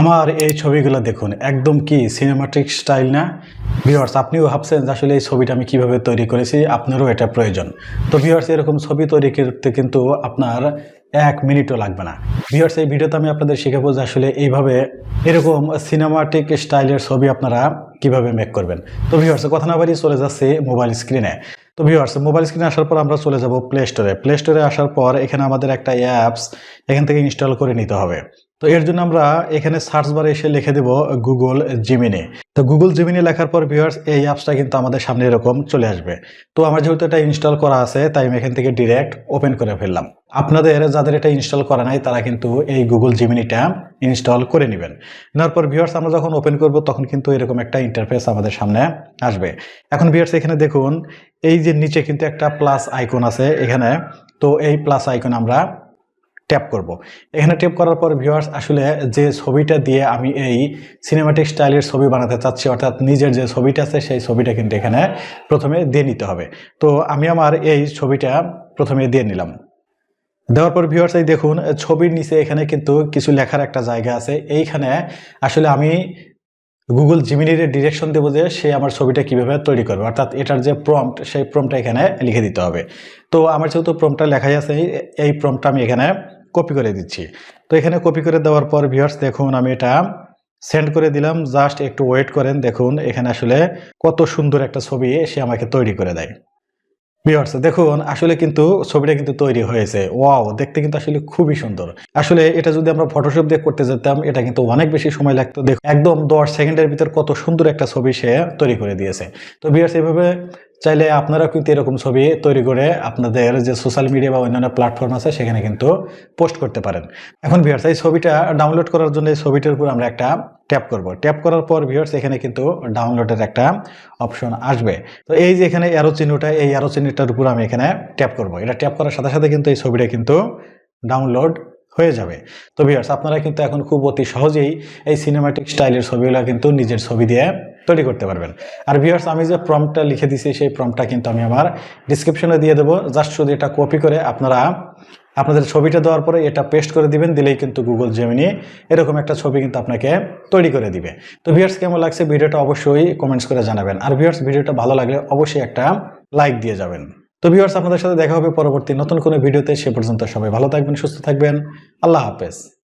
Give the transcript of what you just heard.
আমার এই ছবিগুলো দেখুন, একদম কি সিনেমাটিক স্টাইল না? ভিউয়ার্স আপনিও ভাবছেন যে আসলে এই ছবিটা আমি কীভাবে তৈরি করেছি, আপনারও এটা প্রয়োজন। তো ভিউয়ার্স এরকম ছবি তৈরি করতে কিন্তু আপনার এক মিনিটও লাগবে না। ভিউয়ার্স এই ভিডিওতে আমি আপনাদের শেখাবো যে আসলে এইভাবে এরকম সিনেমাটিক স্টাইলের ছবি আপনারা কীভাবে মেক করবেন। তো ভিউয়ার্স কথা না বাড়িয়ে চলে যাচ্ছে মোবাইল স্ক্রিনে তো ভিউয়ার্স মোবাইল স্ক্রিনে আসার পর আমরা চলে যাব প্লে স্টোরে প্লে স্টোরে আসার পর এখানে আমাদের একটা অ্যাপস এখান থেকে ইনস্টল করে নিতে হবে। তো এর জন্য আমরা এখানে সার্চ বারে এসে লিখে দেব গুগল জিমিনি তো গুগল জিমিনি লেখার পর ভিউয়ার্স এই অ্যাপসটা কিন্তু আমাদের সামনে এরকম চলে আসবে। তো আমার যেহেতু এটা ইনস্টল করা আছে, তাই আমি এখান থেকে ডিরেক্ট ওপেন করে ফেললাম। আপনাদের, যাদের এটা ইনস্টল করা নাই, তারা কিন্তু এই গুগল জিমিনিটা ইনস্টল করে নেবেন। নেওয়ার পর ভিউয়ার্স আমরা যখন ওপেন করব, তখন কিন্তু এরকম একটা ইন্টারফেস আমাদের সামনে আসবে। এখন ভিউয়ার্স এখানে দেখুন, এই যে নিচে কিন্তু একটা প্লাস আইকন আছে এখানে। তো এই প্লাস আইকন আমরা ট্যাপ করব। এখানে ট্যাপ করার পর ভিউয়ার্স আসলে যে ছবিটা দিয়ে আমি এই সিনেমাটিক স্টাইলের ছবি বানাতে চাচ্ছি, অর্থাৎ নিজের যে ছবিটা আছে, সেই ছবিটা কিন্তু এখানে প্রথমে দিয়ে নিতে হবে। তো আমি আমার এই ছবিটা প্রথমে দিয়ে নিলাম। দেওয়ার পর ভিউয়ার্স এই দেখুন, ছবির নিচে এখানে কিন্তু কিছু লেখার একটা জায়গা আছে। এইখানে আসলে আমি গুগল জিমিনির ডিরেকশন দেবো যে সে আমার ছবিটা কীভাবে তৈরি করবে। অর্থাৎ এটার যে প্রম্পট সেই প্রম্পটটা এখানে লিখে দিতে হবে। তো আমার যেহেতু প্রম্পটটা লেখাই আছে, এই- প্রম্পটটা আমি এখানে কপি করে দিচ্ছি। তো এখানে কপি করে দেওয়ার পর ভিউয়ার্স দেখুন আমি এটা সেন্ড করে দিলাম। জাস্ট একটু ওয়েট করেন, দেখুন এখানে আসলে কত সুন্দর একটা ছবি সে আমাকে তৈরি করে দেয়। ভিউয়ার্স দেখুন, আসলে কিন্তু ছবিটা কিন্তু তৈরি হয়েছে। ওয়াও দেখতে কিন্তু আসলে খুবই সুন্দর। আসলে এটা যদি আমরা ফটোশপ দিয়ে করতে যেতাম, এটা কিন্তু অনেক বেশি সময় লাগতো। দেখুন একদম দশ সেকেন্ডের ভিতর কত সুন্দর একটা ছবি সে তৈরি করে দিয়েছে। তো ভিউয়ার্স এইভাবে চাইলে আপনারা কিন্তু এরকম ছবি তৈরি করে আপনাদের যে সোশ্যাল মিডিয়া বা অন্যান্য প্ল্যাটফর্ম আছে, সেখানে কিন্তু পোস্ট করতে পারেন। এখন ভিউয়ার্স এই ছবিটা ডাউনলোড করার জন্য এই ছবিটার উপর আমরা একটা ট্যাপ করব। ট্যাপ করার পর ভিউয়ার্স এখানে কিন্তু ডাউনলোডের একটা অপশন আসবে। তো এই যে এখানে অ্যারো চিহ্নটা, এই অ্যারো চিহ্নটার উপর আমি এখানে ট্যাপ করব। এটা ট্যাপ করার সাথে সাথে কিন্তু এই ছবিটা কিন্তু ডাউনলোড হয়ে যাবে। তো ভিউয়ার্স আপনারা কিন্তু এখন খুব অতি সহজেই এই সিনেমাটিক স্টাইলের ছবিগুলো কিন্তু নিজের ছবি দিয়ে তৈরি করতে পারবেন। আর ভিউয়ার্স আমি যে প্রম্পটটা লিখে দিয়েছি সেই প্রম্পটটা কিন্তু আমি আমার ডিসক্রিপশনে দিয়ে দেবো। জাস্ট শুধু এটা কপি করে আপনারা আপনাদের ছবিটা দেওয়ার পরে এটা পেস্ট করে দিবেন, দিলেই কিন্তু গুগল জেমিনি এরকম একটা ছবি কিন্তু আপনাকে তৈরি করে দিবে। তো ভিউয়ার্স কেমন লাগছে? ভিডিওটা অবশ্যই কমেন্টস করে জানাবেন। আর ভিউয়ার্স ভিডিওটা ভালো লাগলে অবশ্যই একটা লাইক দিয়ে যাবেন। তো ভিউয়ার্স, আপনাদের সাথে দেখা হবে পরবর্তী নতুন কোনো ভিডিওতে। সে পর্যন্ত সবাই ভালো থাকবেন, সুস্থ থাকবেন। আল্লাহ হাফেজ।